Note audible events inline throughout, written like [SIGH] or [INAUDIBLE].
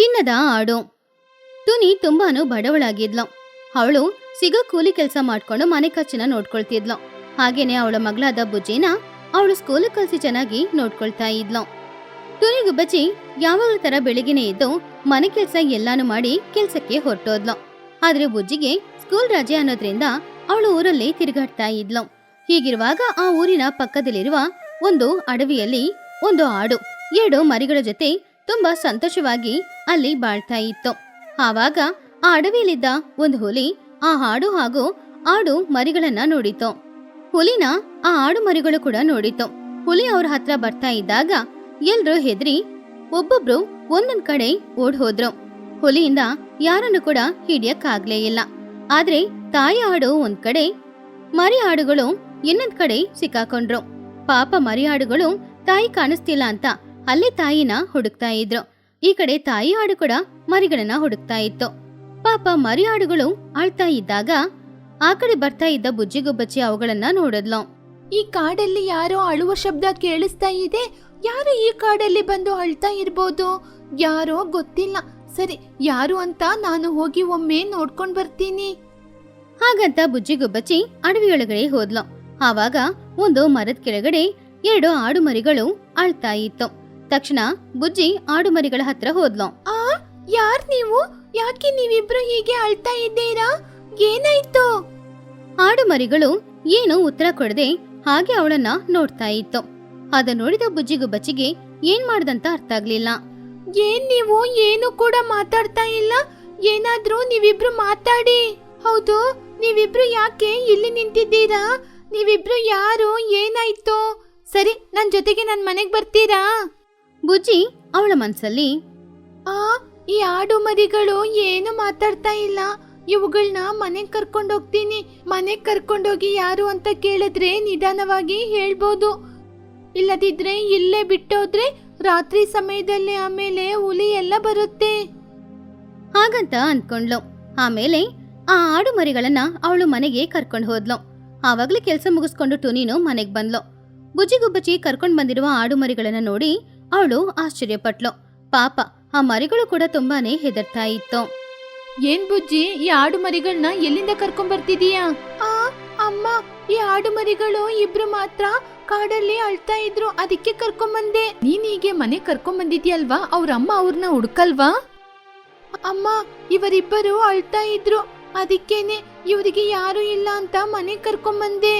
ಚಿನ್ನದ ಆಡು. ತುನಿ ತುಂಬಾನು ಬಡವಳಾಗಿದ್ಲು. ಅವಳು ಸಿಗೋ ಕೂಲಿ ಕೆಲಸ ಮಾಡ್ಕೊಂಡು ಮನೆ ಖರ್ಚನ್ನ ನೋಡ್ಕೊಳ್ತಿದ್ಲು. ಹಾಗೇನೆ ಅವಳ ಮಗಳಾದ ಬುಜ್ಜಿನ ಅವಳು ಸ್ಕೂಲ್ ಕಲಸಿ ಚೆನ್ನಾಗಿ ನೋಡ್ಕೊಳ್ತಾ ಇದ್ಲು. ತುನಿ ಬಜ್ಜಿ ಯಾವಾಗ ತರ ಬೆಳಿಗ್ಗೆನೆ ಇದ್ದು ಮನೆ ಕೆಲಸ ಎಲ್ಲಾನು ಮಾಡಿ ಕೆಲ್ಸಕ್ಕೆ ಹೊರಟೋದ್ಲು. ಆದ್ರೆ ಬುಜ್ಜಿಗೆ ಸ್ಕೂಲ್ ರಜೆ ಅನ್ನೋದ್ರಿಂದ ಅವಳು ಊರಲ್ಲಿ ತಿರುಗಾಡ್ತಾ ಇದ್ಲು. ಹೀಗಿರುವಾಗ ಆ ಊರಿನ ಪಕ್ಕದಲ್ಲಿರುವ ಒಂದು ಅಡವಿಯಲ್ಲಿ ಒಂದು ಆಡು, ಎರಡು ಮರಿಗಳ ಜೊತೆ ತುಂಬಾ ಸಂತೋಷವಾಗಿ ಅಲ್ಲಿ ಬಾಳ್ತಾ ಇತ್ತು. ಆವಾಗ ಆ ಅಡವಿಯಲ್ಲಿದ್ದ ಒಂದು ಹುಲಿ ಆ ಹಾಡು ಹಾಗೂ ಆಡು ಮರಿಗಳನ್ನ ನೋಡಿತು. ಹುಲಿನ ಆ ಆಡು ಮರಿಗಳು ಕೂಡ ನೋಡಿತು. ಹುಲಿ ಅವ್ರ ಹತ್ರ ಬರ್ತಾ ಇದ್ದಾಗ ಎಲ್ರೂ ಹೆದ್ರಿ ಒಬ್ಬೊಬ್ರು ಒಂದೊಂದ್ ಕಡೆ ಓಡ್ ಹೋದ್ರು. ಹುಲಿಯಿಂದ ಯಾರನ್ನು ಕೂಡ ಹಿಡಿಯಕ್ಕಾಗ್ಲೇ ಇಲ್ಲ. ಆದ್ರೆ ತಾಯಿ ಆಡು ಒಂದ್ ಕಡೆ, ಮರಿ ಆಡುಗಳು ಇನ್ನೊಂದ್ ಕಡೆ ಸಿಕ್ಕಾಕೊಂಡ್ರು. ಪಾಪ ಮರಿ ಆಡುಗಳು ತಾಯಿ ಕಾಣಿಸ್ತಿಲ್ಲ ಅಂತ ಅಲ್ಲೇ ತಾಯಿನ ಹುಡುಕ್ತಾ ಇದ್ರು. ಈ ಕಡೆ ತಾಯಿ ಆಡು ಕೂಡ ಮರಿಗಳನ್ನ ಹುಡುಕ್ತಾ ಇತ್ತು. ಪಾಪ ಮರಿ ಆಡುಗಳು ಅಳ್ತಾ ಇದ್ದಾಗ ಆ ಕಡೆ ಬರ್ತಾ ಇದ್ದ ಬುಜ್ಜಿಗುಬ್ಬಚ್ಚಿ ಅವುಗಳನ್ನ ನೋಡಿದ್ಲು. ಈ ಕಾಡಲ್ಲಿ ಯಾರೋ ಅಳುವ ಶಬ್ದ ಕೇಳಿಸ್ತಾ ಇದೆ. ಯಾರು ಈ ಕಾಡಲ್ಲಿ ಬಂದು ಅಳ್ತಾ ಇರ್ಬೋದು? ಯಾರೋ ಗೊತ್ತಿಲ್ಲ. ಸರಿ ಯಾರು ಅಂತ ನಾನು ಹೋಗಿ ಒಮ್ಮೆ ನೋಡ್ಕೊಂಡ್ ಬರ್ತೀನಿ. ಹಾಗಂತ ಬುಜ್ಜಿಗುಬ್ಬಚ್ಚಿ ಅಡವಿಯೊಳಗಡೆ ಹೋದ್ಲು. ಆವಾಗ ಒಂದು ಮರದ ಕೆಳಗಡೆ ಎರಡು ಆಡು ಮರಿಗಳು ಅಳ್ತಾ ಇತ್ತು. ತಕ್ಷಣ ಬುಜ್ಜಿ ಆಡುಮರಿಗಳ ಹತ್ರ ಹೋದ್ಲು. ಆ ಯಾರ್ ನೀವು? ಯಾಕೆ ನೀವಿಬ್ರು ಹೀಗೆ ಅಳ್ತಾ ಇದ್ದೀರಾ? ಏನಾಯ್ತು? ಆಡುಮರಿಗಳು ಏನು ಉತ್ತರ ಕೊಡದೆ ಹಾಗೆ ಅವಳನ್ನ ನೋಡ್ತಾ ಇತ್ತು. ಅದ ನೋಡಿದ ಬುಜ್ಜಿಗುಬ್ಬಚ್ಚಿಗೆ ಏನ್ ಮಾಡ್ದಂತ ಅರ್ಥ ಆಗ್ಲಿಲ್ಲ. ಏನ್ ನೀವು? ಏನು ಕೂಡ ಮಾತಾಡ್ತಾ ಇಲ್ಲ? ಏನಾದ್ರೂ ನೀವಿಬ್ರು ಮಾತಾಡಿ. ಹೌದು ನೀವಿಬ್ರು ಯಾಕೆ ಇಲ್ಲಿ ನಿಂತಿದ್ದೀರಾ? ನೀವಿಬ್ರು ಯಾರು? ಏನಾಯ್ತು? ಸರಿ ನನ್ ಜೊತೆಗೆ ನನ್ ಮನೆಗ್ ಬರ್ತೀರಾ? ಬುಜ್ಜಿ ಅವಳ ಮನ್ಸಲ್ಲಿ ಆ ಈ ಆಡು ಮರಿಗಳು ಏನು ಮಾತಾಡ್ತಾ ಇಲ್ಲ. ಇವುಗಳನ್ನ ಮನೆಗ್ ಕರ್ಕೊಂಡು ಹೋಗ್ತೀನಿ. ಮನೆಗ್ ಕರ್ಕೊಂಡೋಗಿ ಯಾರು ಅಂತ ಕೇಳಿದ್ರೆ ನಿಧಾನವಾಗಿ ಹೇಳ್ಬೋದು. ಇಲ್ಲದಿದ್ರೆ ಇಲ್ಲೇ ಬಿಟ್ಟೋದ್ರೆ ರಾತ್ರಿ ಸಮಯದಲ್ಲಿ ಆಮೇಲೆ ಹುಲಿ ಎಲ್ಲ ಬರುತ್ತೆ. ಹಾಗಂತ ಅನ್ಕೊಂಡ್ಲು ಆಮೇಲೆ ಆ ಆಡು ಮರಿಗಳನ್ನ ಅವಳು ಮನೆಗೆ ಕರ್ಕೊಂಡು ಹೋದ್ಲು. ಆವಾಗ್ಲೇ ಕೆಲಸ ಮುಗಿಸ್ಕೊಂಡು ಟುನೀನು ಮನೆಗ್ ಬಂದ್ಲು. ಬುಜ್ಜಿಗುಬ್ಬಚ್ಚಿ ಕರ್ಕೊಂಡು ಬಂದಿರುವ ಆಡು ಮರಿಗಳನ್ನ ನೋಡಿ ಅವಳು ಆಶ್ಚರ್ಯಪಟ್ಲು. ಪಾಪ ಆ ಮರಿಗಳು ಕೂಡ ತುಂಬಾನೇ ಹೆದರ್ತಾ ಇತ್ತು. ಏನ್ ಬುಜ್ಜಿ ಈ ಆಡು ಮರಿಗಳನ್ನ ಎಲ್ಲಿಂದ ಕರ್ಕೊಂಡ್ ಬರ್ತಿದೀಯಾ ಆ ಅಮ್ಮ ಈ ಆಡು ಮರಿಗಳು ಇಬ್ರು ಮಾತ್ರ ಕಾಡಲ್ಲಿ ಅಳ್ತಾ ಇದ್ರು ಅದಕ್ಕೆ ಕರ್ಕೊಂಡ್ ಬಂದೆ ನೀನ್ ಹೀಗೆ ಮನೆ ಕರ್ಕೊಂಡ್ ಬಂದಿದ್ಯಲ್ವಾ ಅವ್ರ ಅಮ್ಮ ಅವ್ರನ್ನ ಹುಡ್ಕಲ್ವಾ? ಅಮ್ಮ ಇವರಿಬ್ಬರು ಅಳ್ತಾ ಇದ್ರು ಅದಕ್ಕೇನೆ ಇವರಿಗೆ ಯಾರು ಇಲ್ಲ ಅಂತ ಮನೆ ಕರ್ಕೊಂಡ್ ಬಂದೆ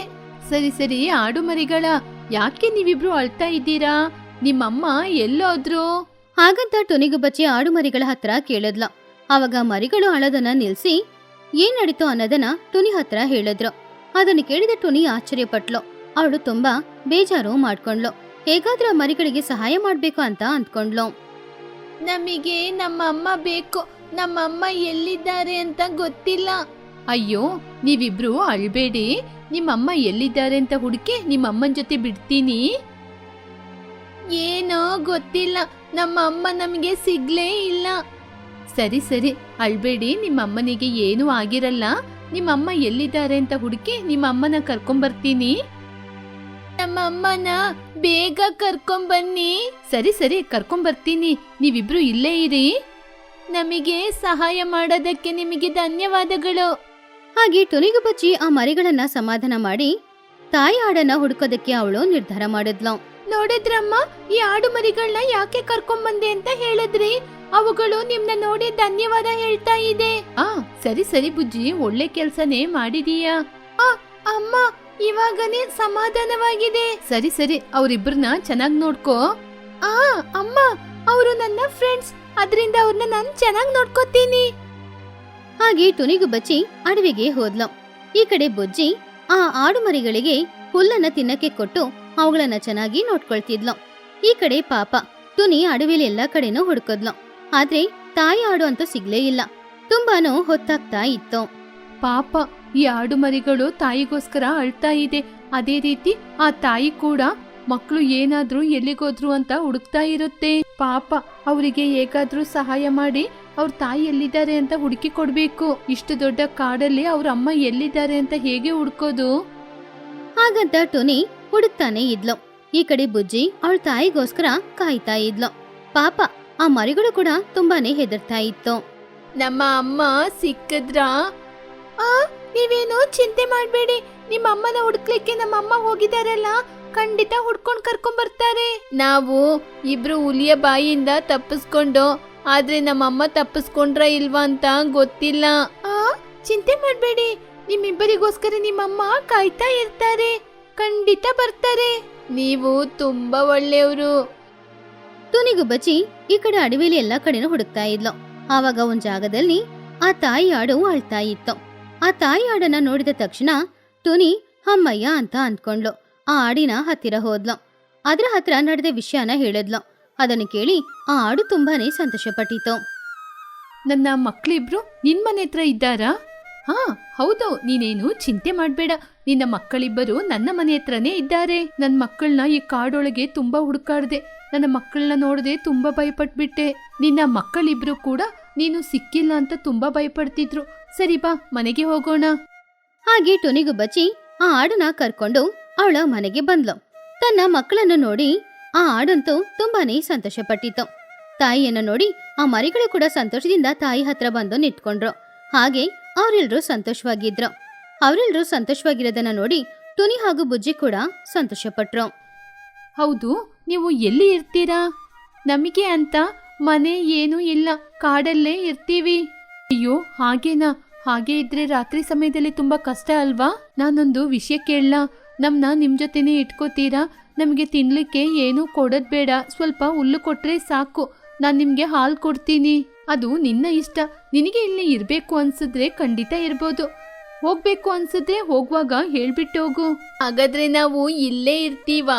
ಸರಿ ಸರಿ ಆಡು ಮರಿಗಳ ಯಾಕೆ ನೀವಿಬ್ರು ಅಳ್ತಾ ಇದ್ದೀರಾ? ನಿಮ್ಮಮ್ಮ ಎಲ್ಲೋದ್ರು? ಹಾಗಂತ ಟುನಿಗುಬ್ಬಚ್ಚಿ ಆಡು ಮರಿಗಳ ಹತ್ರ ಕೇಳದ್ಲ. ಆವಾಗ ಮರಿಗಳು ಅಳೋದನ್ನ ನಿಲ್ಸಿ ಏನ್ ನಡೀತು ಅನ್ನೋದನ್ನ ಟುನಿ ಹತ್ರ ಹೇಳಿದ್ರು. ಅದನ್ನು ಕೇಳಿದ ಟುನಿ ಆಶ್ಚರ್ಯಪಟ್ಲು. ಅವಳು ತುಂಬಾ ಬೇಜಾರು ಮಾಡ್ಕೊಂಡ್ಲು. ಹೇಗಾದ್ರೂ ಆ ಮರಿಗಳಿಗೆ ಸಹಾಯ ಮಾಡ್ಬೇಕು ಅಂತ ಅಂದ್ಕೊಂಡ್ಲು. ನಮಗೆ ನಮ್ಮಮ್ಮ ಬೇಕು. ನಮ್ಮಮ್ಮ ಎಲ್ಲಿದ್ದಾರೆ ಅಂತ ಗೊತ್ತಿಲ್ಲ. ಅಯ್ಯೋ ನೀವಿಬ್ರು ಅಳ್ಬೇಡಿ. ನಿಮ್ಮಮ್ಮ ಎಲ್ಲಿದ್ದಾರೆ ಅಂತ ಹುಡುಕಿ ನಿಮ್ಮಮ್ಮನ ಜೊತೆ ಬಿಡ್ತೀನಿ. ಏನೋ ಗೊತ್ತಿಲ್ಲ. ನಮ್ಮ ಅಮ್ಮ ನಮಗೆ ಸಿಗ್ಲೇ ಇಲ್ಲ. ಸರಿ ಸರಿ. ಅಳ್ಬೇಡಿ. ನಿಮ್ಮಮ್ಮನಿಗೆ ಏನೂ ಆಗಿರಲ್ಲ. ನಿಮ್ಮಮ್ಮ ಎಲ್ಲಿದ್ದಾರೆ ಅಂತ ಹುಡುಕಿ ನಿಮ್ಮಮ್ಮನ ಕರ್ಕೊಂಬರ್ತೀನಿ. ನಮ್ಮಮ್ಮನ ಬೇಗ ಕರ್ಕೊಂಬನ್ನಿ. ಸರಿ ಸರಿ. ಕರ್ಕೊಂಬರ್ತೀನಿ. ನೀವಿಬ್ರು ಇಲ್ಲೇ ಇರಿ. ನಮಗೆ ಸಹಾಯ ಮಾಡೋದಕ್ಕೆ ನಿಮಗೆ ಧನ್ಯವಾದಗಳು. ಹಾಗೆ ಟುನಿಗುಬ್ಬಚ್ಚಿ ಆ ಮರಿಗಳನ್ನ ಸಮಾಧಾನ ಮಾಡಿ ತಾಯಿ ಹಾಡನ್ನ ಹುಡುಕೋದಕ್ಕೆ ಅವಳು ನಿರ್ಧಾರ ಮಾಡಿದ್ಲು. ನೋಡಿದ್ರಮ್ಮ ಈ ಆಡು ಮರಿಗಳನ್ನ ಯಾಕೆ ಕರ್ಕೊಂಬಂದೆ ಅಂತ ಹೇಳಿದ್ರಿ? ಅವುಗಳು ನಿಮ್ನ ನೋಡಿ ಧನ್ಯವಾದ ಹೇಳ್ತಾ ಇದೆ. ಆ ಸರಿ ಸರಿ ಬುಜ್ಜಿ ಒಳ್ಳೆ ಕೆಲ್ಸನೇ ಮಾಡಿದೀಯಾ? ಆ ಅಮ್ಮ ಇವಾಗನೇ ಸಮಾಧಾನವಾಗಿದೆ. ಸರಿ ಸರಿ ಅವ್ರಿಬ್ರನ್ನ ಚೆನ್ನಾಗ್ ನೋಡ್ಕೋ. ಆ ಅಮ್ಮ ಅವರು ನನ್ನ ಫ್ರೆಂಡ್ಸ್ ಅದರಿಂದ ಅವ್ರನ್ನ ನಾನ್ ಚೆನ್ನಾಗ್ ನೋಡ್ಕೋತೀನಿ. ಹಾಗೆ ಟುನಿಗುಬ್ಬಚ್ಚಿ ಅಡವಿಗೆ ಹೋದ್ಲು. ಈ ಕಡೆ ಬುಜ್ಜಿ ಆ ಆಡು ಮರಿಗಳಿಗೆ ಹುಲ್ಲನ್ನ ತಿನ್ನಕ್ಕೆ ಕೊಟ್ಟು ಅವುಗಳನ್ನ ಚೆನ್ನಾಗಿ ನೋಡ್ಕೊಳ್ತಿದ್ಲು. ಈ ಕಡೆ ಪಾಪ ತುನಿ ಅಡವಿಲಿ ಎಲ್ಲಾ ಕಡೆನೂ ಹುಡುಕದ್ಲು. ಆದ್ರೆ ತಾಯಿ ಆಡು ಅಂತ ಸಿಗ್ಲೇ ಇಲ್ಲ. ತುಂಬಾನು ಹೊತ್ತಾಗ್ತಾ ಇತ್ತು. ಪಾಪ ಈ ಆಡು ಮರಿಗಳು ತಾಯಿಗೋಸ್ಕರ ಅಳ್ತಾ ಇದೆ. ಅದೇ ರೀತಿ ಆ ತಾಯಿ ಕೂಡ ಮಕ್ಕಳು ಏನಾದ್ರೂ ಎಲ್ಲಿಗೋದ್ರು ಅಂತ ಹುಡುಕ್ತಾ ಇರುತ್ತೆ. ಪಾಪ ಅವರಿಗೆ ಹೇಗಾದ್ರೂ ಸಹಾಯ ಮಾಡಿ ಅವ್ರ ತಾಯಿ ಎಲ್ಲಿದ್ದಾರೆ ಅಂತ ಹುಡುಕಿ ಕೊಡ್ಬೇಕು. ಇಷ್ಟು ದೊಡ್ಡ ಕಾಡಲ್ಲಿ ಅವ್ರ ಅಮ್ಮ ಎಲ್ಲಿದ್ದಾರೆ ಅಂತ ಹೇಗೆ ಹುಡ್ಕೋದು? ಹಾಗಂತ ಟುನಿ ಹುಡುಕ್ತಾನೆ ಇದ್ಲು. ಈ ಕಡೆ ಬುಜ್ಜಿ ಅವಳ ತಾಯಿಗೋಸ್ಕರ ಕಾಯ್ತಾ ಇದ್ಲು. ಪಾಪ ಆ ಮರಿಗಳು ಕೂಡ ತುಂಬಾನೇ ಹೆದರ್ತಾ ಇತ್ತು. ನಮ್ಮ ಅಮ್ಮ ಸಿಕ್ಕಿದ್ರಾ? ಆ ನೀವೇನು ಚಿಂತೆ ಮಾಡಬೇಡಿ. ನಿಮ್ಮ ಅಮ್ಮನ ಹುಡುಕ್ಲಿಕ್ಕೆ ನಮ್ಮ ಅಮ್ಮ ಹೋಗಿದಾರಲ್ಲ ಖಂಡಿತ ಹುಡ್ಕೊಂಡ್ ಕರ್ಕೊಂಡ್ ಬರ್ತಾರೆ. ನಾವು ಇಬ್ರು ಹುಲಿಯ ಬಾಯಿಯಿಂದ ತಪ್ಪಿಸ್ಕೊಂಡು ಆದ್ರೆ ನಮ್ಮ ಅಮ್ಮ ತಪ್ಪಿಸ್ಕೊಂಡ್ರ ಇಲ್ವಾ ಅಂತ ಗೊತ್ತಿಲ್ಲ. ಆ ಚಿಂತೆ ಮಾಡಬೇಡಿ. ನಿಮ್ಮಿಬ್ಬರಿಗೋಸ್ಕರ ನಿಮ್ಮಮ್ಮ ಕಾಯ್ತಾ ಇರ್ತಾರೆ. ಖಂಡಿತ ಬರ್ತಾರೆ. ನೀವು ತುಂಬಾ ಒಳ್ಳೆಯವರು. ತುನಿಗುಬ್ಬಚ್ಚಿ ಈ ಕಡೆ ಅಡವಿಲಿ ಎಲ್ಲಾ ಕಡೆನೂ ಹುಡುಕ್ತಾ ಇದ್ಲು. ಆವಾಗ ಒಂದ್ ಜಾಗದಲ್ಲಿ ಆ ತಾಯಿ ಆಡು ಅಳ್ತಾ ಇತ್ತು. ಆ ತಾಯಿ ಆಡನ್ನ ನೋಡಿದ ತಕ್ಷಣ ತುನಿ ಹಮ್ಮಯ್ಯ ಅಂತ ಅಂದ್ಕೊಂಡ್ಲು. ಆ ಆಡಿನ ಹತ್ತಿರ ಹೋದ್ಲು. ಅದ್ರ ಹತ್ರ ನಡೆದ ವಿಷಯನ ಹೇಳಿದ್ಲು. ಅದನ್ನು ಕೇಳಿ ಆ ಆಡು ತುಂಬಾನೇ ಸಂತೋಷಪಟ್ಟಿತು ನನ್ನ ಮಕ್ಕಳಿಬ್ರು ನಿನ್ ಮನೆ ಹತ್ರ ಇದ್ದಾರಾ? ಹಾ, ಹೌದು. ನೀನೇನು ಚಿಂತೆ ಮಾಡ್ಬೇಡ. ನಿನ್ನ ಮಕ್ಕಳಿಬ್ಬರು ನನ್ನ ಮನೆ ಹತ್ರನೇ ಇದ್ದಾರೆ. ನನ್ನ ಮಕ್ಕಳನ್ನ ಈ ಕಾಡೊಳಗೆ ತುಂಬಾ ಹುಡುಕಾಡ್ದೆ. ನನ್ನ ಮಕ್ಕಳನ್ನ ನೋಡದೆ ತುಂಬಾ ಭಯಪಟ್ಬಿಟ್ಟೆ. ನಿನ್ನ ಮಕ್ಕಳಿಬ್ರು ಕೂಡ ನೀನು ಸಿಕ್ಕಿಲ್ಲ ಅಂತ ತುಂಬಾ ಭಯಪಡ್ತಿದ್ರು. ಸರಿ ಬಾ, ಮನೆಗೆ ಹೋಗೋಣ. ಹಾಗೆ ಟೊನಿಗು ಬಚ್ಚಿ ಆ ಹಾಡನ್ನ ಕರ್ಕೊಂಡು ಅವಳ ಮನೆಗೆ ಬಂದ್ಲು. ತನ್ನ ಮಕ್ಕಳನ್ನು ನೋಡಿ ಆ ಹಾಡಂತೂ ತುಂಬಾನೇ ಸಂತೋಷಪಟ್ಟಿತ್ತು. ತಾಯಿಯನ್ನು ನೋಡಿ ಆ ಮರಿಗಳು ಕೂಡ ಸಂತೋಷದಿಂದ ತಾಯಿ ಹತ್ರ ಬಂದು ನಿಂತ್ಕೊಂಡ್ರು. ಹಾಗೆ ಅವರೆಲ್ಲರೂ ಸಂತೋಷವಾಗಿದ್ರು. ಅವರೆಲ್ಲರೂ ಸಂತೋಷವಾಗಿರೋದನ್ನ ನೋಡಿ ಟುನಿ ಹಾಗೂ ಬುಜ್ಜಿ ಕೂಡ ಸಂತೋಷಪಟ್ರು. ಹೌದು, ನೀವು ಎಲ್ಲಿ ಇರ್ತೀರಾ? ನಮಗೆ ಅಂತ ಮನೆ ಏನೂ ಇಲ್ಲ, ಕಾಡಲ್ಲೇ ಇರ್ತೀವಿ. ಅಯ್ಯೋ, ಹಾಗೇನಾ? ಹಾಗೆ ಇದ್ರೆ ರಾತ್ರಿ ಸಮಯದಲ್ಲಿ ತುಂಬಾ ಕಷ್ಟ ಅಲ್ವಾ? ನಾನೊಂದು ವಿಷಯ ಕೇಳಲ್ಲ ನಮ್ಮನ್ನ ನಿಮ್ ಜೊತೆನೇ ಇಟ್ಕೋತೀರಾ? ನಮಗೆ ತಿನ್ಲಿಕ್ಕೆ ಏನೂ ಕೊಡೋದ್ ಬೇಡ, ಸ್ವಲ್ಪ ಹುಲ್ಲು ಕೊಟ್ರೆ ಸಾಕು. ನಾನ್ ನಿಮ್ಗೆ ಹಾಲು ಕೊಡ್ತೀನಿ. ಅದು ನಿನ್ನ ಇಷ್ಟ. ನಿನಗೆ ಇಲ್ಲಿ ಇರಬೇಕು ಅನ್ಸಿದ್ರೆ ಖಂಡಿತ ಇರ್ಬೋದು. ಹೋಗ್ಬೇಕು ಅನ್ಸಿದ್ರೆ ಹೋಗುವಾಗ ಹೇಳ್ಬಿಟ್ಟು ಹೋಗು. ಹಾಗಾದ್ರೆ ನಾವು ಇಲ್ಲೇ ಇರ್ತೀವಾ?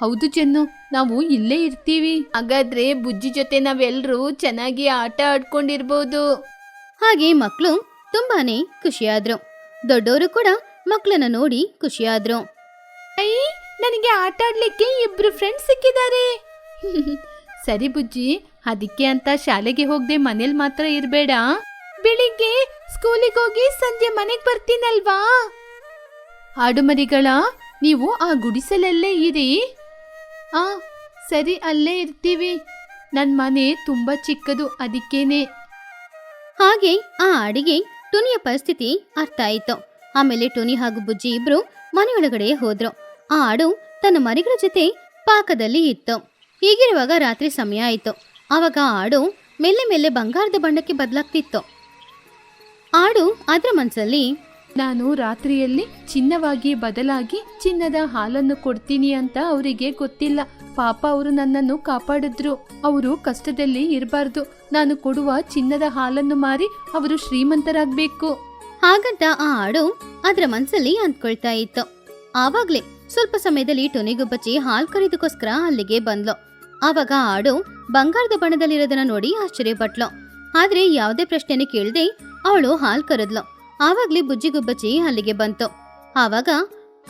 ಹೌದು ಚೆನ್ನು ನಾವು ಇಲ್ಲೇ ಇರ್ತೀವಿ. ಹಾಗಾದ್ರೆ ಬುಜ್ಜಿ ಜೊತೆ ನಾವೆಲ್ಲರೂ ಚೆನ್ನಾಗಿ ಆಟ ಆಡ್ಕೊಂಡಿರ್ಬೋದು. ಹಾಗೆ ಮಕ್ಕಳು ತುಂಬಾನೇ ಖುಷಿಯಾದ್ರು. ದೊಡ್ಡವರು ಕೂಡ ಮಕ್ಕಳನ್ನ ನೋಡಿ ಖುಷಿಯಾದ್ರು. ಐ ನನಗೆ ಆಟ ಆಡ್ಲಿಕ್ಕೆ ಇಬ್ರು ಫ್ರೆಂಡ್ಸ್ ಸಿಕ್ಕಿದ್ದಾರೆ. [LAUGHS] ಸರಿ ಬುಜ್ಜಿ, ಅದಕ್ಕೆ ಅಂತ ಶಾಲೆಗೆ ಹೋಗದೆ ಮನೇಲಿ ಮಾತ್ರ ಇರಬೇಡ. ಬೆಳಿಗ್ಗೆ ಸ್ಕೂಲಿಗೆ ಹೋಗಿ ಸಂಜೆ ಮನೆಗೆ ಬರ್ತೀನಲ್ವಾ? ಆಡುಮರಿಗಳ, ನೀವು ಆ ಗುಡಿಸಲಲ್ಲೇ ಇರಿ. ಆ, ಸರಿ, ಅಲ್ಲೇ ಇರ್ತೀವಿ. ನನ್ನ ಮನೆ ತುಂಬಾ ಚಿಕ್ಕದು, ಅದಕ್ಕೇನೆ. ಹಾಗೆ ಆ ಅಡಿಗೆ ಟುನಿಯ ಪರಿಸ್ಥಿತಿ ಅರ್ಥ ಆಯಿತು. ಆಮೇಲೆ ಟುನಿ ಹಾಗೂ ಬುಜ್ಜಿ ಇಬ್ರು ಮನೆಯೊಳಗಡೆ ಹೋದ್ರು. ಆ ಆಡು ತನ್ನ ಮರಿಗಳ ಜೊತೆ ಪಾಕದಲ್ಲಿ ಇತ್ತು. ಹೀಗಿರುವಾಗ ರಾತ್ರಿ ಸಮಯ ಆಯಿತು. ಆವಾಗ ಆಡು ಮೆಲ್ಲೆ ಮೆಲ್ಲೆ ಬಂಗಾರದ ಬಣ್ಣಕ್ಕೆ ಬದಲಾಗ್ತಿತ್ತು. ಆಡು ಅದರ ಮನಸ್ಸಲ್ಲಿ ನಾನು ರಾತ್ರಿಯಲ್ಲಿ ಚಿನ್ನವಾಗಿ ಬದಲಾಗಿ ಚಿನ್ನದ ಹಾಲನ್ನು ಕೊಡ್ತೀನಿ ಅಂತ ಅವರಿಗೆ ಗೊತ್ತಿಲ್ಲ. ಪಾಪ ಅವರು ನನ್ನನ್ನು ಕಾಪಾಡಿದ್ರು. ಅವರು ಕಷ್ಟದಲ್ಲಿ ಇರಬಾರ್ದು. ನಾನು ಕೊಡುವ ಚಿನ್ನದ ಹಾಲನ್ನು ಮಾರಿ ಅವರು ಶ್ರೀಮಂತರಾಗಬೇಕು. ಹಾಗಂತ ಆ ಆಡು ಅದರ ಮನಸ್ಸಲ್ಲಿ ಅಂದ್ಕೊಳ್ತಾ ಇತ್ತು. ಆವಾಗ್ಲೇ ಸ್ವಲ್ಪ ಸಮಯದಲ್ಲಿ ಟೊನಿಗುಬ್ಬಚ್ಚಿ ಹಾಲ್ ಕರೆದಕ್ಕೋಸ್ಕರ ಅಲ್ಲಿಗೆ ಬಂದ್ಲು. ಆವಾಗ ಆಡು ಬಂಗಾರದ ಬಣ್ಣದಲ್ಲಿರೋದನ್ನ ನೋಡಿ ಆಶ್ಚರ್ಯಪಟ್ಲು ಆದ್ರೆ ಯಾವುದೇ ಪ್ರಶ್ನೆನೆ ಕೇಳದೆ ಅವಳು ಹಾಲ್ ಕರೆದ್ಲು. ಆವಾಗ್ಲೇ ಬುಜ್ಜಿಗುಬ್ಬಚ್ಚಿ ಅಲ್ಲಿಗೆ ಬಂತು. ಆವಾಗ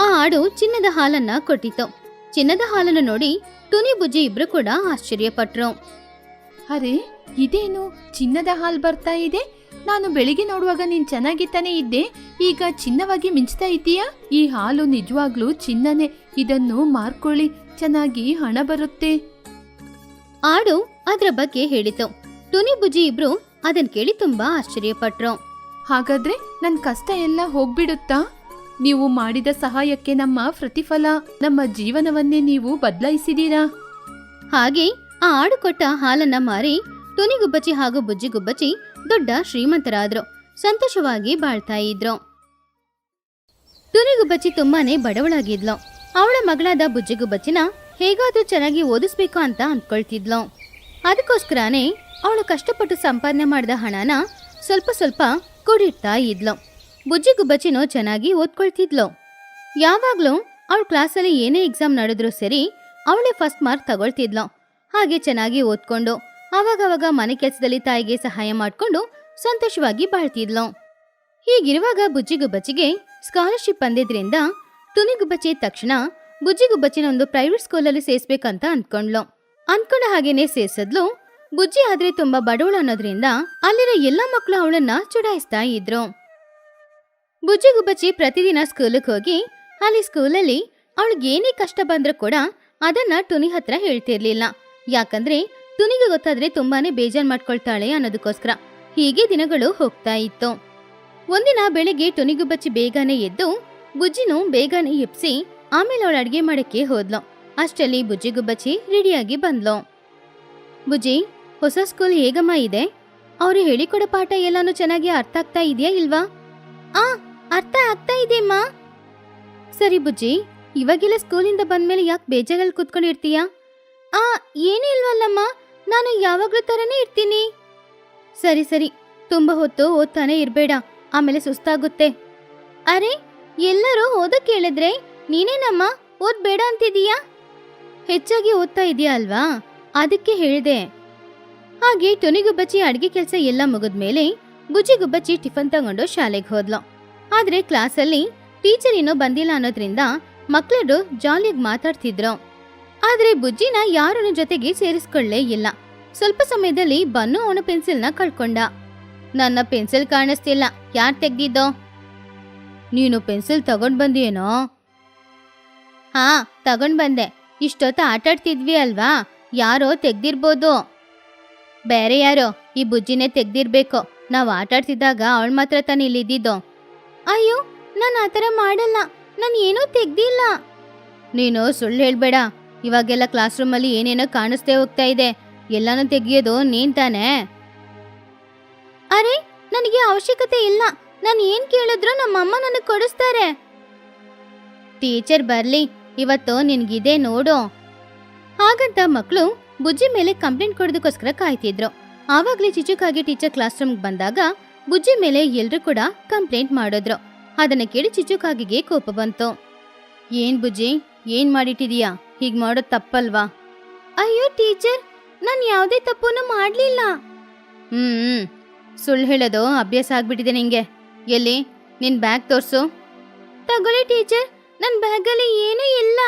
ಆ ಆಡು ಚಿನ್ನದ ಹಾಲನ್ನ ಕೊಟ್ಟಿತ್ತು. ಚಿನ್ನದ ಹಾಲನ್ನು ನೋಡಿ ಟುನಿ ಬುಜ್ಜಿ ಇಬ್ರು ಕೂಡ ಆಶ್ಚರ್ಯಪಟ್ರು ಅರೆ, ಇದೇನು ಚಿನ್ನದ ಹಾಲ್ ಬರ್ತಾ ಇದೆ? ನಾನು ಬೆಳಿಗ್ಗೆ ನೋಡುವಾಗ ನೀನ್ ಚೆನ್ನಾಗಿತ್ತಾನೆ ತಾನೇ ಇದ್ದೆ ಈಗ ಚಿನ್ನವಾಗಿ ಮಿಂಚ್ತಾ ಇದ್ದೀಯಾ? ಈ ಹಾಲು ನಿಜವಾಗ್ಲೂ ಚಿನ್ನನೆ. ಇದನ್ನು ಮಾರ್ಕೊಳ್ಳಿ ಚೆನ್ನಾಗಿ ಹಣ ಬರುತ್ತೆ. ಆಡು ಅದ್ರ ಬಗ್ಗೆ ಹೇಳಿತು. ಟುನಿ ಬುಜಿ ಇಬ್ರು ಅದನ್ ಕೇಳಿ ತುಂಬಾ ಆಶ್ಚರ್ಯಪಟ್ರು. ಹಾಗಾದ್ರೆ ನನ್ ಕಷ್ಟ ಎಲ್ಲ ಹೋಗ್ಬಿಡುತ್ತಾ? ನೀವು ಮಾಡಿದ ಸಹಾಯಕ್ಕೆ ನಮ್ಮ ಪ್ರತಿಫಲ ನಮ್ಮ ಜೀವನವನ್ನೇ ನೀವು ಬದಲಾಯಿಸಿದೀರಾ? ಹಾಗೆ ಆ ಆಡು ಕೊಟ್ಟ ಹಾಲನ್ನ ಮಾರಿ ಟುನಿಗುಬ್ಬಚ್ಚಿ ಹಾಗೂ ಬುಜ್ಜಿಗುಬ್ಬಚ್ಚಿ ದೊಡ್ಡ ಶ್ರೀಮಂತರಾದ್ರು. ಸಂತೋಷವಾಗಿ ಬಾಳ್ತಾ ಇದ್ರು. ತುನಿಗುಬ್ಬಚ್ಚಿ ತುಂಬಾನೇ ಬಡವಳಾಗಿದ್ಲು. ಅವಳ ಮಗಳಾದ ಬುಜ್ಜಿಗುಬ್ಬಚ್ಚಿನ ಹೇಗಾದ್ರೂ ಚೆನ್ನಾಗಿ ಓದಿಸ್ಬೇಕು ಅಂತ ಅಂದ್ಕೊಳ್ತಿದ್ಲು ಅದಕ್ಕೋಸ್ಕರನೇ ಅವಳು ಕಷ್ಟಪಟ್ಟು ಸಂಪಾದನೆ ಮಾಡಿದ ಹಣನ ಸ್ವಲ್ಪ ಸ್ವಲ್ಪ ಕೂಡಿಡ್ತಾ ಇದ್ಲು. ಬುಜ್ಜಿಗುಬ್ಬಚ್ಚಿನೂ ಚೆನ್ನಾಗಿ ಓದ್ಕೊಳ್ತಿದ್ಲು. ಯಾವಾಗ್ಲೂ ಅವಳ ಕ್ಲಾಸಲ್ಲಿ ಏನೇ ಎಕ್ಸಾಮ್ ನಡೆದ್ರೂ ಸರಿ ಅವಳೇ ಫಸ್ಟ್ ಮಾರ್ಕ್ ತಗೊಳ್ತಿದ್ಲು. ಹಾಗೆ ಚೆನ್ನಾಗಿ ಓದ್ಕೊಂಡು ಅವಾಗವಾಗ ಮನೆ ಕೆಲಸದಲ್ಲಿ ತಾಯಿಗೆ ಸಹಾಯ ಮಾಡ್ಕೊಂಡು ಸಂತೋಷವಾಗಿ ಬಾಳ್ತಿದ್ಲು. ಹೀಗಿರುವಾಗ ಬುಜ್ಜಿಗುಬ್ಬಚ್ಚಿಗೆ ಸ್ಕಾಲರ್ಶಿಪ್ ಬಂದಿದ್ರಿಂದ ತುನಿಗುಬ್ಬಚ್ಚಿ ತಕ್ಷಣ ಬುಜ್ಜಿಗುಬ್ಬಚ್ಚಿನ ಒಂದು ಪ್ರೈವೇಟ್ ಸ್ಕೂಲಲ್ಲಿ ಸೇರ್ಸ್ಬೇಕಂತ ಅನ್ಕೊಂಡ್ಲು. ಅನ್ಕೊಂಡ ಹಾಗೇನೆ ಸೇರ್ಸದ್ಲು. ಬುಜ್ಜಿ ಆದ್ರೆ ತುಂಬಾ ಬಡವಳು ಅನ್ನೋದ್ರಿಂದ ಅಲ್ಲಿನ ಎಲ್ಲಾ ಮಕ್ಕಳು ಅವಳನ್ನ ಚುಡಾಯಿಸ್ತಾ ಇದ್ರು. ಬುಜ್ಜಿಗುಬ್ಬಚ್ಚಿ ಪ್ರತಿದಿನ ಸ್ಕೂಲಿಗೆ ಹೋಗಿ ಅಲ್ಲಿ ಸ್ಕೂಲಲ್ಲಿ ಅವಳಿಗೆ ಏನೇ ಕಷ್ಟ ಬಂದ್ರೂ ಕೂಡ ಅದನ್ನ ಟುನಿ ಹತ್ರ ಹೇಳ್ತಿರ್ಲಿಲ್ಲ. ಯಾಕಂದ್ರೆ ತುನಿಗೆ ಗೊತ್ತಾದ್ರೆ ತುಂಬಾನೇ ಬೇಜಾರ್ ಮಾಡ್ಕೊಳ್ತಾಳೆ ಅನ್ನೋದಕ್ಕೋಸ್ಕರ ಹೀಗೆ ದಿನಗಳು ಹೋಗ್ತಾ ಇತ್ತು. ಒಂದಿನ ಬೆಳಿಗ್ಗೆ ಟುನಿಗು ಬಚ್ಚಿ ಬೇಗನೆ ಎದ್ದು ಬುಜ್ಜಿನು ಬೇಗನೆ ಎಪ್ಸಿ ಆಮೇಲೆ ಅವಳು ಅಡ್ಗೆ ಮಾಡಕ್ಕೆ ಹೋದ್ಲು. ಅಷ್ಟಲ್ಲಿ ಬುಜ್ಜಿಗು ಬಚ್ಚಿ ರೆಡಿಯಾಗಿ ಬಂದ್ಲು. ಬುಜ್ಜಿ, ಹೊಸ ಸ್ಕೂಲ್ ಹೇಗಮ್ಮ ಇದೆ? ಅವ್ರು ಹೇಳಿಕೊಡೋ ಪಾಠ ಎಲ್ಲಾನು ಚೆನ್ನಾಗಿ ಅರ್ಥ ಆಗ್ತಾ ಇದೆಯಾ ಇಲ್ವಾ? ಆ, ಅರ್ಥ ಆಗ್ತಾ ಇದೆಯಮ್ಮ. ಸರಿ ಬುಜ್ಜಿ, ಇವಾಗೆಲ್ಲ ಸ್ಕೂಲಿಂದ ಬಂದ್ಮೇಲೆ ಯಾಕೆ ಬೇಜಾರಲ್ಲಿ ಕೂತ್ಕೊಂಡಿರ್ತೀಯಾ? ಆ, ಏನೂ ಇಲ್ವಲ್ಲಮ್ಮ. ನಾನು ಯಾವಾಗ್ಲೂ ತರನೇ ಇರ್ತೀನಿ. ಸರಿ ಸರಿ. ತುಂಬಾ ಹೊತ್ತು ಓದ್ತಾನೆ ಇರ್ಬೇಡ. ಆಮೇಲೆ ಸುಸ್ತಾಗುತ್ತೆ. ಅರೆ, ಎಲ್ಲರೂ ಓದಕ್ ಹೇಳಿದ್ರೆ ನೀನೇನಮ್ಮ, ಓದ್ಬೇಡ ಅಂತಿದೀಯಾ ಹೆಚ್ಚಾಗಿ ಓದ್ತಾ ಇದೀಯಾ ಅಲ್ವಾ? ಅದಕ್ಕೆ ಹೇಳಿದೆ. ಹಾಗೆ ಟೊನಿಗುಬ್ಬಚ್ಚಿ ಅಡಿಗೆ ಕೆಲಸ ಎಲ್ಲ ಮುಗಿದ್ಮೇಲೆ ಗುಜಿಗುಬ್ಬಚ್ಚಿ ಟಿಫನ್ ತಗೊಂಡು ಶಾಲೆಗೆ ಹೋದ್ಲು. ಆದ್ರೆ ಕ್ಲಾಸಲ್ಲಿ ಟೀಚರ್ ಇನ್ನೂ ಬಂದಿಲ್ಲ ಅನ್ನೋದ್ರಿಂದ ಮಕ್ಕಳು ಜಾಲಿಯಾಗಿ ಮಾತಾಡ್ತಿದ್ರು. ಆದ್ರೆ ಬುಜ್ಜಿನ ಯಾರನ್ನ ಜೊತೆಗೆ ಸೇರಿಸ್ಕೊಳ್ಳೇ ಇಲ್ಲ. ಸ್ವಲ್ಪ ಸಮಯದಲ್ಲಿ ಬನ್ನು ಅವನ ಪೆನ್ಸಿಲ್ನ ಕಳ್ಕೊಂಡ. ನನ್ನ ಪೆನ್ಸಿಲ್ ಕಾಣಿಸ್ತಿಲ್ಲ, ಯಾರ್ ತೆಗ್ದಿದ್ದೋ? ನೀನು ಪೆನ್ಸಿಲ್ ತಗೊಂಡ್ ಬಂದಿಯೇನೋ? ಹಾ, ತಗೊಂಡ್ ಬಂದೆ. ಇಷ್ಟೊತ್ತು ಆಟಾಡ್ತಿದ್ವಿ ಅಲ್ವಾ? ಯಾರೋ ತೆಗ್ದಿರ್ಬೋದು. ಬೇರೆ ಯಾರೋ, ಈ ಬುಜ್ಜಿನೇ ತೆಗ್ದಿರ್ಬೇಕು. ನಾವು ಆಟಾಡ್ತಿದ್ದಾಗ ಅವಳು ಮಾತ್ರ ತಾನೇ ಇಲ್ಲಿದ್ದಿದ್ದು. ಅಯ್ಯೋ, ನಾನು ಆ ಥರ ಮಾಡಲ್ಲ. ನಾನು ಏನೂ ತೆಗ್ದಿಲ್ಲ. ನೀನು ಸುಳ್ಳು ಹೇಳ್ಬೇಡ. ಇವಾಗೆಲ್ಲ ಕ್ಲಾಸ್ ರೂಮಲ್ಲಿ ಏನೇನೋ ಕಾಣಿಸ್ತೇ ಹೋಗ್ತಾ ಇದೆ. ಎಲ್ಲಾನು ತೆಗಿಯೋದು ನೀನ್ ತಾನೇ? ಅರೆ ನನಗೆ ಅವಶ್ಯಕತೆ ಇಲ್ಲ. ನಾನು ಏನ್ ಕೇಳಿದ್ರು ನಮ್ಮಮ್ಮ ನನಗೆ ಕೊಡಿಸ್ತಾರೆ. ಟೀಚರ್ ಬರ್ಲಿ ಇವತ್ತು ನಿನ್ಗಿದೆ ನೋಡು. ಹಾಗಂತ ಮಕ್ಕಳು ಬುಜ್ಜಿ ಮೇಲೆ ಕಂಪ್ಲೇಂಟ್ ಕೊಡೋದಕ್ಕೋಸ್ಕರ ಕಾಯ್ತಿದ್ರು. ಆವಾಗ್ಲೇ ಚಿಚುಕಾಗಿ ಟೀಚರ್ ಕ್ಲಾಸ್ ರೂಮ್ಗೆ ಬಂದಾಗ ಬುಜ್ಜಿ ಮೇಲೆ ಎಲ್ರು ಕೂಡ ಕಂಪ್ಲೇಂಟ್ ಮಾಡಿದ್ರು. ಅದನ್ನ ಕೇಳಿ ಚಿಚುಕಾಗಿಗೆ ಕೋಪ ಬಂತು. ಏನ್ ಬುಜ್ಜಿ ಏನ್ ಮಾಡಿಟ್ಟಿದೀಯಾ? ಹೀಗ್ ಮಾಡೋದ್ ತಪ್ಪಲ್ವಾ? ಅಯ್ಯೋ, ಟೀಚರ್, ನಾನು ಯಾವುದೇ ತಪ್ಪನ್ನು ಮಾಡ್ಲಿಲ್ಲ. ಹ್ಮ್ ಸುಳ್ಳು ಹೇಳೋದು ಅಭ್ಯಾಸ ಆಗ್ಬಿಟ್ಟಿದೆ ನಿಂಗೆ. ಎಲ್ಲಿ? ನಿನ್ ಬ್ಯಾಗ್ ತೋರ್ಸು. ತಗೊಳ್ಳಿ ಟೀಚರ್ ನನ್ನ ಬ್ಯಾಗಲ್ಲಿ ಏನೂ ಇಲ್ಲ.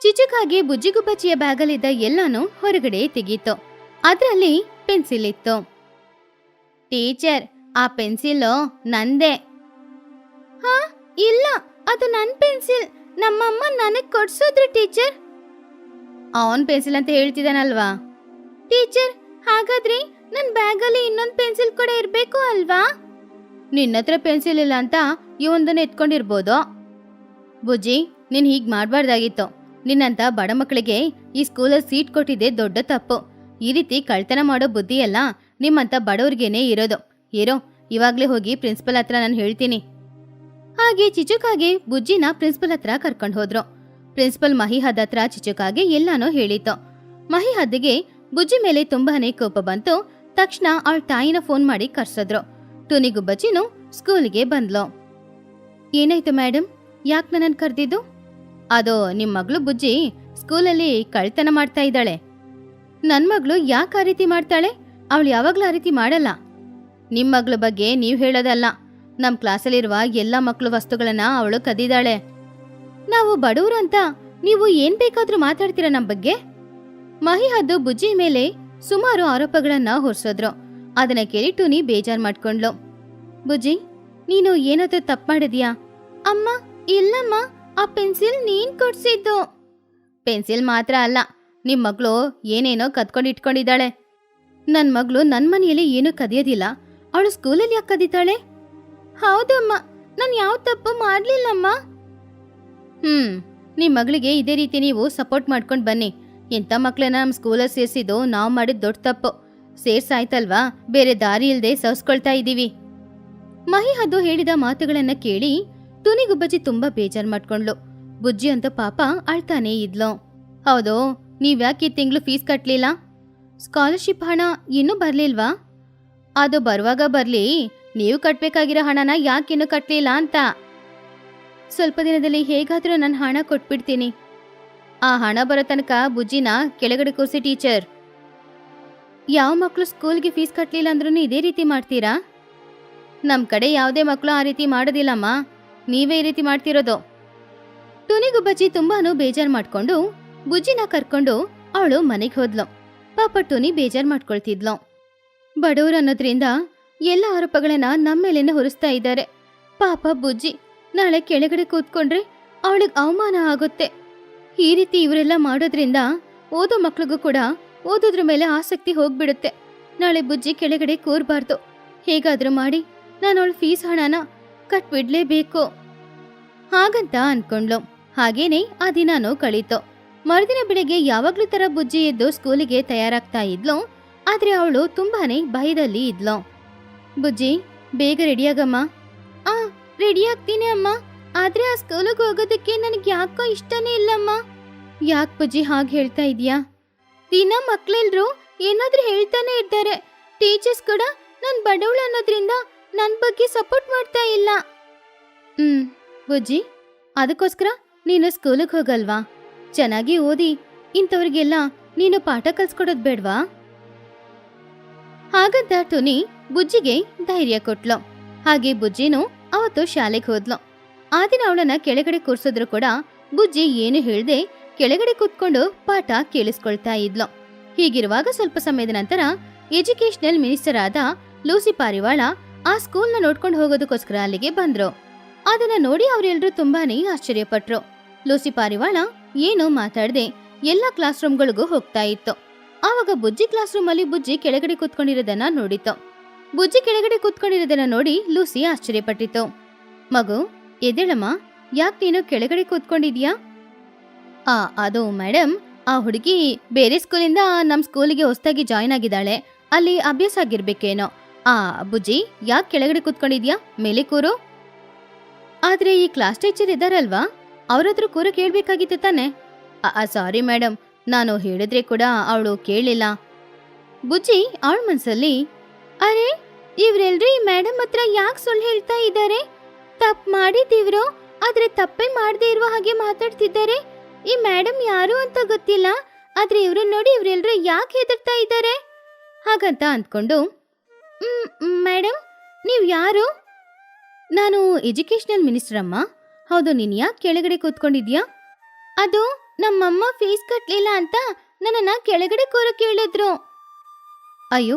ಚಿಚುಕಾಗಿ ಬುಜ್ಜಿಗುಬ್ಬಚ್ಚಿಯ ಬ್ಯಾಗಲ್ಲಿದ್ದ ಎಲ್ಲಾನು ಹೊರಗಡೆ ತೆಗೀತು. ಅದರಲ್ಲಿ ಪೆನ್ಸಿಲ್ ಇತ್ತು. ಟೀಚರ್, ಆ ಪೆನ್ಸಿಲ್ ನಂದೇ. ಹಾ, ಇಲ್ಲ, ಅದು ನನ್ನ ಪೆನ್ಸಿಲ್. ನಮ್ಮಮ್ಮ ನನಗ್ ಕೊಡ್ಸೋದ್ರು ಟೀಚರ್. ಅವನ್ ಪೆನ್ಸಿಲ್ ಅಂತ ಹೇಳ್ತಿದ್ದಾನಲ್ವಾ ಟೀಚರ್ ಹಾಗಾದ್ರೆ ನನ್ ಬ್ಯಾಗಲ್ಲಿ ಇನ್ನೊಂದ್ ಪೆನ್ಸಿಲ್ ಕೂಡ ಇರ್ಬೇಕು ಅಲ್ವಾ? ನಿನ್ನತ್ರ ಪೆನ್ಸಿಲ್ ಇಲ್ಲ ಅಂತ ಇವೊಂದನ್ನ ಎತ್ಕೊಂಡಿರ್ಬೋದು? ಬುಜ್ಜಿ ನೀನ್ ಹೀಗ್ ಮಾಡ್ಬಾರ್ದಾಗಿತ್ತು. ನಿನ್ನಂತ ಬಡ ಮಕ್ಕಳಿಗೆ ಈ ಸ್ಕೂಲಲ್ಲಿ ಸೀಟ್ ಕೊಟ್ಟಿದ್ದೆ ದೊಡ್ಡ ತಪ್ಪು. ಈ ರೀತಿ ಕಳ್ತನ ಮಾಡೋ ಬುದ್ಧಿ ಎಲ್ಲ ನಿಮ್ಮಂತ ಬಡವ್ರಿಗೇನೆ ಇರೋದು. ಇರೋ ಇವಾಗ್ಲೇ ಹೋಗಿ ಪ್ರಿನ್ಸಿಪಲ್ ಹತ್ರ ನಾನು ಹೇಳ್ತೀನಿ. ಹಾಗೆ ಚಿಚುಕಾಗೆ ಬುಜ್ಜಿನ ಪ್ರಿನ್ಸಿಪಲ್ ಹತ್ರ ಕರ್ಕೊಂಡು ಹೋದ್ರು. ಪ್ರಿನ್ಸಿಪಲ್ ಮಹಿಹದ್ ಹತ್ರ ಚಿಚುಕಾಗೆ ಎಲ್ಲಾನೋ ಹೇಳಿತು ಮಹಿಹದ್ಗೆ ಬುಜ್ಜಿ ಮೇಲೆ ತುಂಬಾನೇ ಕೋಪ ಬಂತು. ತಕ್ಷಣ ಅವಳ ತಾಯಿನ ಫೋನ್ ಮಾಡಿ ಕರ್ಸಿದ್ರು. ಬಜ್ಜಿನು ಸ್ಕೂಲ್ಗೆ ಬಂದ್ಲು. ಏನಾಯ್ತು ಮೇಡಮ್ ಯಾಕೆ ನನ್ನ ಕರ್ದಿದ್ದು? ಅದು ನಿಮ್ಮ ಮಗಳು ಬುಜ್ಜಿ ಸ್ಕೂಲಲ್ಲಿ ಕಳ್ತನ ಮಾಡ್ತಾ ಇದ್ದಾಳೆ. ನನ್ನ ಮಗಳು ಯಾಕೆ ಆ ರೀತಿ ಮಾಡ್ತಾಳೆ? ಅವಳು ಯಾವಾಗ್ಲೂ ಆ ರೀತಿ ಮಾಡಲ್ಲ. ನಿಮ್ಮ ಮಗಳ ಬಗ್ಗೆ ನೀವು ಹೇಳೋದಲ್ಲ. ನಮ್ಮ ಕ್ಲಾಸಲ್ಲಿರುವ ಎಲ್ಲ ಮಕ್ಕಳು ವಸ್ತುಗಳನ್ನ ಅವಳು ಕದಿದಾಳೆ. ನಾವು ಬಡವರು ಅಂತ ನೀವು ಏನ್ ಬೇಕಾದ್ರೂ ಮಾತಾಡ್ತೀರಾ ನಮ್ ಬಗ್ಗೆ? ಮಹಿಹದ್ದು ಬುಜ್ಜಿ ಮೇಲೆ ಸುಮಾರು ಆರೋಪಗಳನ್ನ ಹೊರಿಸಿದ್ರು. ಅದನ್ನ ಕೇಳಿ ಟೂನಿ ಬೇಜಾರ್ ಮಾಡ್ಕೊಂಡ್ಲು ಬುಜ್ಜಿ, ನೀನು ಏನಾದ್ರೂ ತಪ್ಪು ಮಾಡಿದ್ಯಾ? ಅಮ್ಮ, ಇಲ್ಲಮ್ಮ, ಆ ಪೆನ್ಸಿಲ್ ನೀನ್ ಕೊಡ್ಸಿದ್ದು. ಪೆನ್ಸಿಲ್ ಮಾತ್ರ ಅಲ್ಲ, ನಿಮ್ ಮಗಳು ಏನೇನೋ ಕದ್ಕೊಂಡು ಇಟ್ಕೊಂಡಿದ್ದಾಳೆ. ನನ್ ಮಗಳು ನನ್ ಮನೆಯಲ್ಲಿ ಏನೂ ಕದಿಯೋದಿಲ್ಲ. ಅವಳು ಸ್ಕೂಲಲ್ಲಿ ಯಾಕೆ ಕದೀತಾಳೆ? ಹೌದಮ್ಮ, ನಾನು ಯಾವ ತಪ್ಪು ಮಾಡ್ಲಿಲ್ಲಮ್ಮ. ಹ್ಮ್ ನಿಮ್ಮ ಮಗಳಿಗೆ ಇದೇ ರೀತಿ ನೀವು ಸಪೋರ್ಟ್ ಮಾಡ್ಕೊಂಡು ಬನ್ನಿ. ಇಂಥ ಮಕ್ಕಳನ್ನ ನಮ್ಮ ಸ್ಕೂಲಲ್ಲಿ ಸೇರಿಸಿದ್ದು ನಾವು ಮಾಡಿದ ದೊಡ್ಡ ತಪ್ಪು. ಸೇರ್ಸಾಯ್ತಲ್ವಾ? ಬೇರೆ ದಾರಿ ಇಲ್ಲದೆ ಸವಸ್ಕೊಳ್ತಾ ಇದ್ದೀವಿ ಮಹಿ ಅದು ಹೇಳಿದ ಮಾತುಗಳನ್ನ ಕೇಳಿ ತುನಿಗುಬ್ಬಜ್ಜಿ ತುಂಬಾ ಬೇಜಾರ್ ಮಾಡ್ಕೊಂಡ್ಲು. ಬುಜ್ಜಿ ಅಂತ ಪಾಪ ಅಳ್ತಾನೆ ಇದ್ಲು. ಹೌದು, ನೀವ್ಯಾಕೆ ಈ ತಿಂಗಳು ಫೀಸ್ ಕಟ್ಟಲಿಲ್ಲ ಸ್ಕಾಲರ್ಶಿಪ್ ಹಣ ಇನ್ನೂ ಬರಲಿಲ್ವಾ? ಅದು ಬರುವಾಗ ಬರ್ಲಿ ನೀವು ಕಟ್ಟಬೇಕಾಗಿರೋ ಹಣನ ಯಾಕಿನ್ನೂ ಕಟ್ಟಲಿಲ್ಲ ಅಂತ? ಸ್ವಲ್ಪ ದಿನದಲ್ಲಿ ಹೇಗಾದ್ರೂ ನನ್ನ ಹಣ ಕೊಟ್ಬಿಡ್ತೀನಿ. ಆ ಹಣ ಬರೋ ತನಕ ಬುಜ್ಜಿನ ಕೆಳಗಡೆ ಕೂರಿಸಿ ಟೀಚರ್. ಯಾವ ಮಕ್ಕಳು ಸ್ಕೂಲ್ಗೆ ಫೀಸ್ ಕಟ್ಟಲಿಲ್ಲ ಅಂದ್ರೂ ಇದೇ ರೀತಿ ಮಾಡ್ತೀರಾ? ನಮ್ ಕಡೆ ಯಾವುದೇ ಮಕ್ಕಳು ಆ ರೀತಿ ಮಾಡೋದಿಲ್ಲಮ್ಮ. ನೀವೇ ಈ ರೀತಿ ಮಾಡ್ತಿರೋದು. ಟುನಿಗುಬ್ಬಜ್ಜಿ ತುಂಬಾನು ಬೇಜಾರ್ ಮಾಡ್ಕೊಂಡು ಬುಜ್ಜಿನ ಕರ್ಕೊಂಡು ಅವಳು ಮನೆಗೆ ಹೋದ್ಲು. ಪಾಪ ಟುನಿ ಬೇಜಾರ್ ಮಾಡ್ಕೊಳ್ತಿದ್ಲು. ಬಡವರು ಅನ್ನೋದ್ರಿಂದ ಎಲ್ಲ ಆರೋಪಗಳನ್ನ ನಮ್ಮ ಮೇಲೇನೆ ಹೊರಿಸ್ತಾ ಇದ್ದಾರೆ. ಪಾಪ ಬುಜ್ಜಿ, ನಾಳೆ ಕೆಳಗಡೆ ಕೂತ್ಕೊಂಡ್ರೆ ಅವಳಿಗೆ ಅವಮಾನ ಆಗುತ್ತೆ. ಈ ರೀತಿ ಇವರೆಲ್ಲ ಮಾಡೋದ್ರಿಂದ ಓದೋ ಮಕ್ಳಿಗೂ ಕೂಡ ಓದೋದ್ರ ಮೇಲೆ ಆಸಕ್ತಿ ಹೋಗ್ಬಿಡುತ್ತೆ. ನಾಳೆ ಬುಜ್ಜಿ ಕೆಳಗಡೆ ಕೂರ್ಬಾರ್ದು. ಹೇಗಾದ್ರೂ ಮಾಡಿ ನಾನು ಫೀಸ್ ಹಣನ ಕಟ್ಬಿಡ್ಲೇಬೇಕು. ಹಾಗಂತ ಅನ್ಕೊಂಡ್ಲು. ಹಾಗೇನೆ ಆ ದಿನಾನು ಕಳೀತು. ಮರುದಿನ ಬೆಳಿಗ್ಗೆ ಯಾವಾಗ್ಲೂ ತರ ಬುಜ್ಜಿ ಎದ್ದು ಸ್ಕೂಲಿಗೆ ತಯಾರಾಗ್ತಾ ಇದ್ಲು. ಆದ್ರೆ ಅವಳು ತುಂಬಾನೇ ಭಯದಲ್ಲಿ ಇದ್ಲು. ಬುಜ್ಜಿ, ಬೇಗ ರೆಡಿಯಾಗಮ್ಮ ಆ ರೆಡಿ ಆಗ್ತೀನಿ ಅಮ್ಮ. ಆದ್ರೆ ಆ ಸ್ಕೂಲಿಗೆ ಹೋಗೋದಕ್ಕೆ ನನಗೆ ಯಾಕೋ ಇಷ್ಟನೇ ಇಲ್ಲಮ್ಮ. ಯಾಕೆ ಬುಜ್ಜಿ ಹಾಗೆ ಹೇಳ್ತಾ ಇದೀಯಾ? ದಿನ ಮಕ್ಳೆಲ್ರು ಏನಾದ್ರೂ ಹೇಳ್ತಾನೆ ಇರ್ತಾರೆ ಟೀಚರ್ಸ್ ಕೂಡ ನನ್ ಬಡವಳು ಅನ್ನೋದ್ರಿಂದ ನನ್ ಬಗ್ಗೆ ಸಪೋರ್ಟ್ ಮಾಡ್ತಾ ಇಲ್ಲ. ಹ್ಮ್, ಬುಜ್ಜಿ, ಅದಕ್ಕೋಸ್ಕರ ನೀನು ಸ್ಕೂಲಿಗೆ ಹೋಗಲ್ವಾ? ಚೆನ್ನಾಗಿ ಓದಿ, ಇಂಥವ್ರಿಗೆಲ್ಲ ನೀನು ಪಾಠ ಕಲ್ಸ್ಕೊಡೋದ್ ಬೇಡ್ವಾ? ಹಾಗಂತ ಟುನಿ ಬುಜ್ಜಿಗೆ ಧೈರ್ಯ ಕೊಟ್ಲು. ಹಾಗೆ ಬುಜ್ಜಿನೂ ಅವತ್ತು ಶಾಲೆಗೆ ಹೋದ್ಲು. ಆ ದಿನ ಅವಳನ್ನ ಕೆಳಗಡೆ ಕೂರ್ಸಿದ್ರು ಕೂಡ ಬುಜ್ಜಿ ಏನು ಹೇಳ್ದೆ ಕೆಳಗಡೆ ಕೂತ್ಕೊಂಡು ಪಾಠ ಕೇಳಿಸ್ಕೊಳ್ತಾ ಇದ್ಲು. ಹೀಗಿರುವಾಗ ಸ್ವಲ್ಪ ಸಮಯದ ನಂತರ ಎಜುಕೇಶನಲ್ ಮಿನಿಸ್ಟರ್ ಆದ ಲೂಸಿ ಪಾರಿವಾಳ ಆ ಸ್ಕೂಲ್ನ ನೋಡ್ಕೊಂಡು ಹೋಗೋದಕ್ಕೋಸ್ಕರ ಅಲ್ಲಿಗೆ ಬಂದ್ರು. ಅದನ್ನ ನೋಡಿ ಅವರೆಲ್ಲರೂ ತುಂಬಾನೇ ಆಶ್ಚರ್ಯಪಟ್ರು. ಲೂಸಿ ಪಾರಿವಾಳ ಏನು ಮಾತಾಡದೆ ಎಲ್ಲಾ ಕ್ಲಾಸ್ ರೂಮ್ಗಳಿಗೂ ಹೋಗ್ತಾ ಇತ್ತು. ಆವಾಗ ಬುಜ್ಜಿ ಕ್ಲಾಸ್ ರೂಮ್ ಅಲ್ಲಿ ಬುಜ್ಜಿ ಕೆಳಗಡೆ ಕೂತ್ಕೊಂಡಿರೋದನ್ನ ನೋಡಿತು ಬುಜ್ಜಿ ಕೆಳಗಡೆ ಕೂತ್ಕೊಂಡಿರೋದನ್ನ ನೋಡಿ ಲೂಸಿ ಆಶ್ಚರ್ಯಪಟ್ಟಿತ್ತು. ಮಗು ಎದೇಳಮ್ಮ ಯಾಕೆ ನೀನು ಕೆಳಗಡೆ ಕೂತ್ಕೊಂಡಿದ್ಯಾ? ಆ, ಅದು ಮೇಡಮ್ ಆ ಹುಡುಗಿ ಬೇರೆ ಸ್ಕೂಲಿಂದ ನಮ್ ಸ್ಕೂಲಿಗೆ ಹೊಸದಾಗಿ ಜಾಯ್ನ್ ಆಗಿದ್ದಾಳೆ. ಅಲ್ಲಿ ಅಭ್ಯಾಸ ಆಗಿರ್ಬೇಕೇನೋ. ಆ, ಬುಜ್ಜಿ, ಯಾಕೆ ಕೆಳಗಡೆ ಕೂತ್ಕೊಂಡಿದ್ಯಾ? ಮೇಲೆ ಕೂರು. ಆದ್ರೆ ಈ ಕ್ಲಾಸ್ ಟೀಚರ್ ಇದಾರಲ್ವಾ ಅವ್ರ ಕೂರ ಕೇಳ್ಬೇಕಾಗಿತ್ತು ತಾನೆ. ಸಾರಿ ಮೇಡಮ್ ನಾನು ಹೇಳಿದ್ರೆ ಕೂಡ ಅವಳು ಕೇಳಿಲ್ಲ. ಬುಜ್ಜಿ ಅವಳ ಮನ್ಸಲ್ಲಿ, ಅರೆ, ಇವ್ರೆಲ್ರೂ ಈ ಮೇಡಮ್ ಹತ್ರ ಯಾಕೆ ಸುಳ್ಳು ಹೇಳ್ತಾ ಇದ್ದಾರೆ ತಪ್ಪು ಮಾಡಿದ್ದೀವ್ರೋ? ಆದ್ರೆ ತಪ್ಪೇ ಮಾಡದೇ ಇರುವ ಹಾಗೆ ಮಾತಾಡ್ತಿದ್ದಾರೆ. ಈ ಮೇಡಮ್ ಯಾರು ಅಂತ ಗೊತ್ತಿಲ್ಲ. ಆದ್ರೆ ಇವ್ರನ್ನ ನೋಡಿ ಇವರೆಲ್ಲರೂ ಯಾಕೆ ಹೆದರ್ತಾ ಇದ್ದಾರೆ ಹಾಗಂತ ಅಂದ್ಕೊಂಡು ಮೇಡಮ್, ನೀವು ಯಾರು? ನಾನು ಎಜುಕೇಷನಲ್ ಮಿನಿಸ್ಟರ್ ಅಮ್ಮ. ಹೌದು, ನೀನ್ ಯಾಕೆ ಕೆಳಗಡೆ ಕೂತ್ಕೊಂಡಿದ್ಯಾ? ಅದು ನಮ್ಮಮ್ಮ ಫೀಸ್ ಕಟ್ಲಿಲ್ಲ ಅಂತ ನನ್ನನ್ನ ಕೆಳಗಡೆ ಕೂರು ಕೇಳಿದ್ರು. ಅಯ್ಯೋ,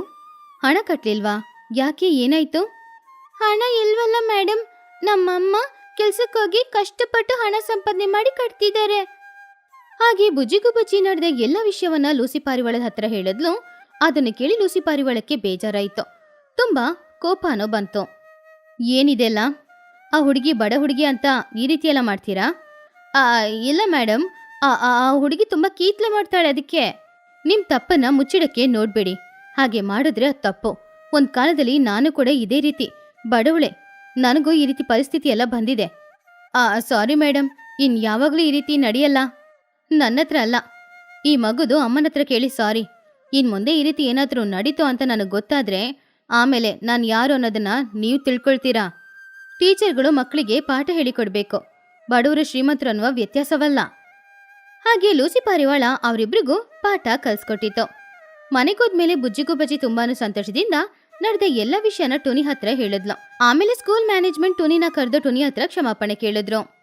ಹಣ ಕಟ್ಲಿಲ್ವಾ? ಯಾಕೆ ಏನಾಯ್ತು? ಹಣ ಇಲ್ವಲ್ಲ ಮೇಡಮ್ ನಮ್ಮಮ್ಮ ಕೆಲ್ಸಕ್ಕೋಗಿ ಕಷ್ಟಪಟ್ಟು ಹಣ ಸಂಪಾದನೆ ಮಾಡಿ ಕಟ್ತಿದ್ದಾರೆ. ಹಾಗೆ ಬುಜಿಗು ಬುಜಿ ನಡೆದ ಎಲ್ಲ ವಿಷಯವನ್ನ ಲೂಸಿ ಪಾರಿವಾಳದ ಹತ್ರ ಹೇಳಿದ್ಲು. ಅದನ್ನು ಕೇಳಿ ಲೂಸಿ ಪಾರಿವಾಳಕ್ಕೆ ಬೇಜಾರಾಯ್ತು. ತುಂಬಾ ಕೋಪನೋ ಬಂತು. ಏನಿದೆಲ್ಲ? ಆ ಹುಡುಗಿ ಬಡ ಹುಡುಗಿ ಅಂತ ಈ ರೀತಿಯೆಲ್ಲ ಮಾಡ್ತೀರಾ? ಇಲ್ಲ ಮೇಡಮ್ ಆ ಆ ಹುಡುಗಿ ತುಂಬಾ ಕೀತ್ಲೆ ಮಾಡ್ತಾಳೆ ಅದಕ್ಕೆ. ನಿಮ್ ತಪ್ಪನ್ನ ಮುಚ್ಚಿಡಕ್ಕೆ ನೋಡ್ಬೇಡಿ. ಹಾಗೆ ಮಾಡಿದ್ರೆ ಅದು ತಪ್ಪು. ಒಂದ್ ಕಾಲದಲ್ಲಿ ನಾನು ಕೂಡ ಇದೇ ರೀತಿ. ಬಡವಳೆ, ನನಗೂ ಈ ರೀತಿ ಪರಿಸ್ಥಿತಿ ಎಲ್ಲ ಬಂದಿದೆ. ಆ, ಸಾರಿ ಮೇಡಮ್ ಇನ್ ಯಾವಾಗ್ಲೂ ಈ ರೀತಿ ನಡೆಯಲ್ಲ. ನನ್ನ ಹತ್ರ ಅಲ್ಲ. ಈ ಮಗುದು ಅಮ್ಮನ ಹತ್ರ ಕೇಳಿ ಸಾರಿ. ಇನ್ ಮುಂದೆ ಈ ರೀತಿ ಏನಾದ್ರೂ ನಡೀತು ಅಂತ ನನಗೆ ಗೊತ್ತಾದ್ರೆ, ಆಮೇಲೆ ನಾನು ಯಾರು ಅನ್ನೋದನ್ನ ನೀವು ತಿಳ್ಕೊಳ್ತೀರಾ? ಟೀಚರ್ಗಳು ಮಕ್ಕಳಿಗೆ ಪಾಠ ಹೇಳಿಕೊಡ್ಬೇಕು. ಬಡವರು ಶ್ರೀಮಂತರು ಅನ್ನುವ ವ್ಯತ್ಯಾಸವಲ್ಲ. ಹಾಗೆ ಲೂಸಿ ಪಾರಿವಾಳ ಅವರಿಬ್ರಿಗೂ ಪಾಠ ಕಲ್ಸ್ಕೊಟ್ಟಿತ್ತು. ಮನೆಗೋದ್ಮೇಲೆ ಬುಜ್ಜಿಗೂ ಬಜ್ಜಿ ತುಂಬಾನು ಸಂತೋಷದಿಂದ ನಡೆದ ಎಲ್ಲ ವಿಷಯನ ಟುನಿ ಹತ್ರ ಹೇಳಿದ್ಲು. ಆಮೇಲೆ ಸ್ಕೂಲ್ ಮ್ಯಾನೇಜ್ಮೆಂಟ್ ಟುನಿನ ಕರೆದು ಟುನಿ ಹತ್ರ ಕ್ಷಮಾಪಣೆ ಕೇಳಿದ್ರು.